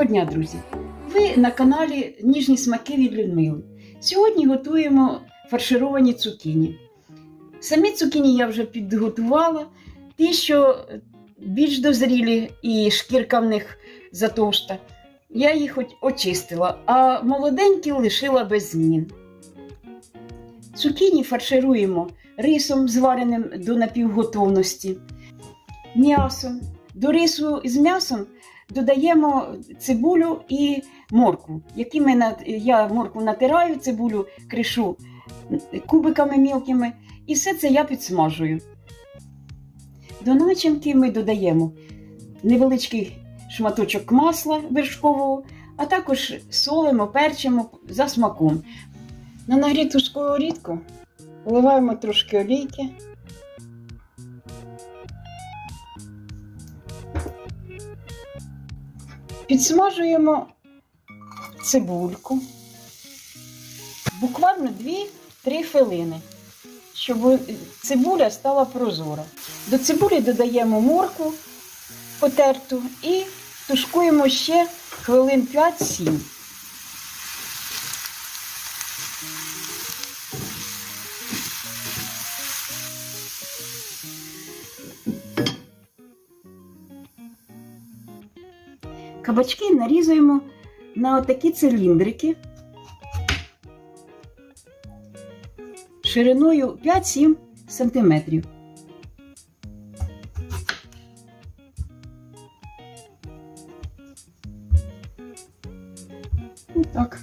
Доброго дня, друзі! Ви на каналі Ніжні смаки від Людмили. Сьогодні готуємо фаршировані цукіні. Самі цукіні я вже підготувала. Ті, що більш дозрілі і шкірка в них затовста, я їх очистила, а молоденькі лишила без змін. Цукіні фаршируємо рисом, звареним до напівготовності, м'ясом. До рису з м'ясом додаємо цибулю і моркву. Які ми я моркву натираю, цибулю кришу кубиками мілкими, і все це я підсмажую. До начинки ми додаємо невеличкий шматочок масла вершкового, а також солимо, перчимо за смаком. На нагріту сковорідку вливаємо трошки олійки. Підсмажуємо цибульку. Буквально 2-3 хвилини, щоб цибуля стала прозора. До цибулі додаємо моркву потерту і тушкуємо ще хвилин 5-7. Кабачки нарізуємо на такі циліндрики шириною 5-7 см. Отак.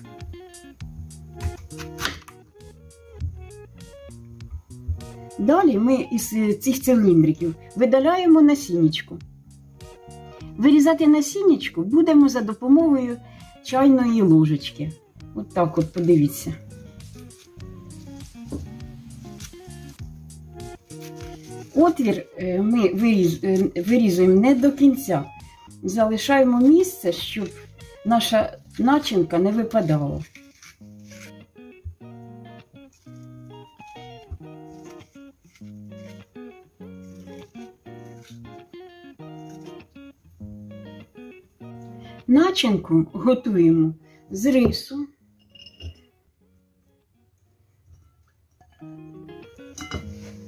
Далі ми із цих циліндриків видаляємо насіннячку. Вирізати насіннячку будемо за допомогою чайної ложечки. От так от подивіться. Отвір е, ми е, вирізуємо не до кінця. Залишаємо місце, щоб наша начинка не випадала. Начинку готуємо з рису.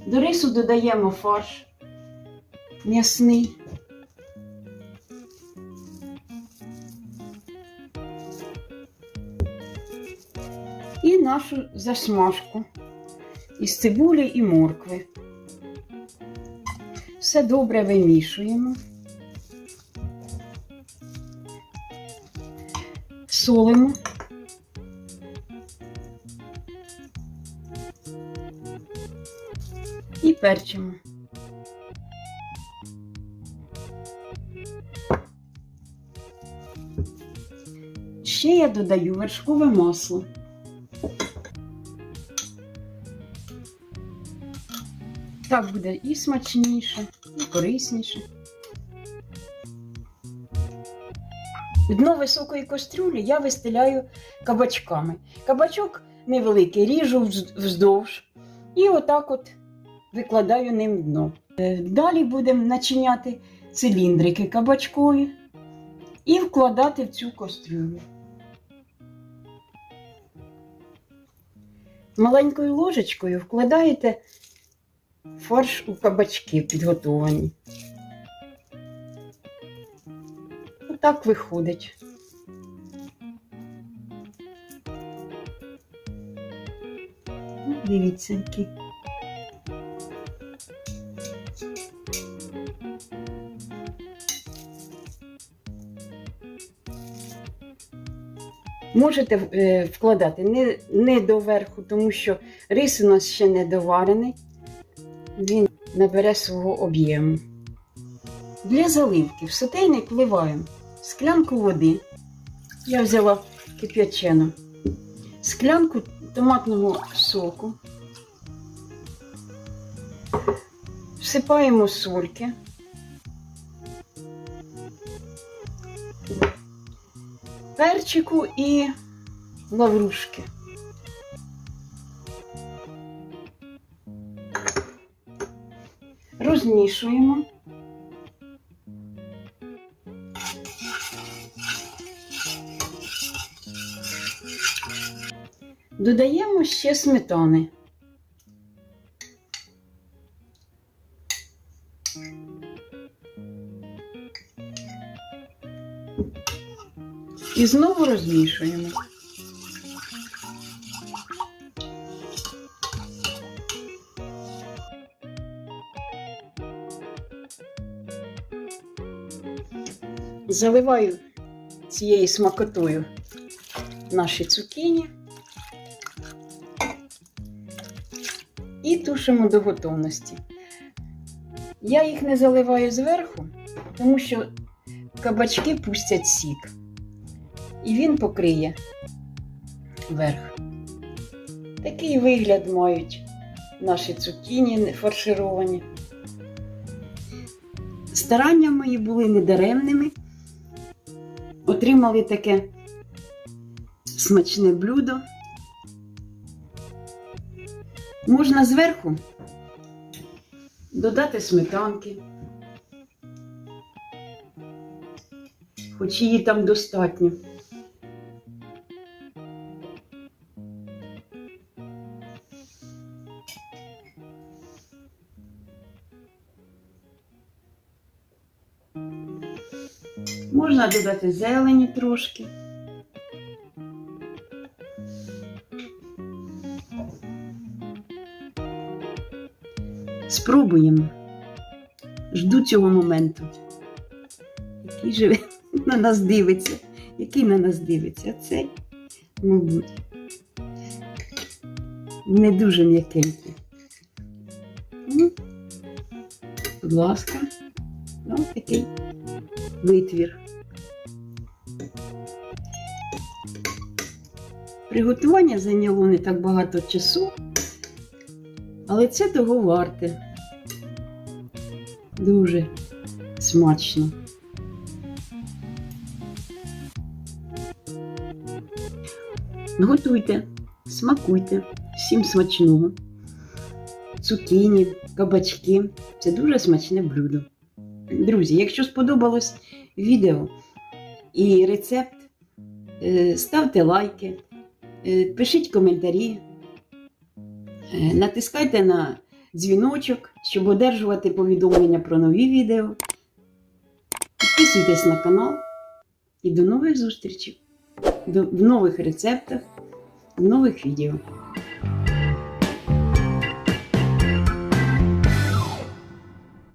До рису додаємо фарш м'ясний. І нашу засмажку із цибулі і моркви. Все добре вимішуємо. Солимо. І перчимо. Ще я додаю вершкове масло. Так буде і смачніше, і корисніше. Дно високої кастрюлі я вистеляю кабачками. Кабачок невеликий, ріжу вздовж і отак от викладаю ним дно. Е, Далі будемо начиняти циліндрики кабачкові і вкладати в цю кастрюлю. Маленькою ложечкою вкладаєте фарш у кабачки підготовані. Отак виходить. Ну, Дивіться, які. Можете е, вкладати не, не доверху, тому що рис у нас ще не доварений, він набере свого об'єму. Для заливки в сотейник вливаємо склянку води. Я взяла кип'ячену, склянку томатного соку. Всипаємо сольки. Перчику і лаврушки. Розмішуємо. Додаємо ще сметани. І знову розмішуємо. Заливаю цією смакотою наші цукіні і тушимо до готовності. Я їх не заливаю зверху, тому що кабачки пустять сік. І він покриє верх. Такий вигляд мають наші цукіні фаршировані. Старання мої були недаремними. Отримали таке смачне блюдо. Можна зверху додати сметанки, хоч її там достатньо. Можна додати зелені трошки. Спробуємо. Жду цього моменту. Який же на нас дивиться? Який на нас дивиться? Цей, мабуть. Не дуже м'якенький. Ну, Будь ласка. Ось такий витвір. Приготування зайняло не так багато часу, але це того варте. Дуже смачно. Готуйте, смакуйте, всім смачного. Цукіні, кабачки це дуже смачне блюдо. Друзі, якщо сподобалось відео і рецепт, е, ставте лайки, е, пишіть коментарі, натискайте на дзвіночок, щоб одержувати повідомлення про нові відео. Підписуйтесь на канал і до нових зустрічей, в нових рецептах, в нових відео.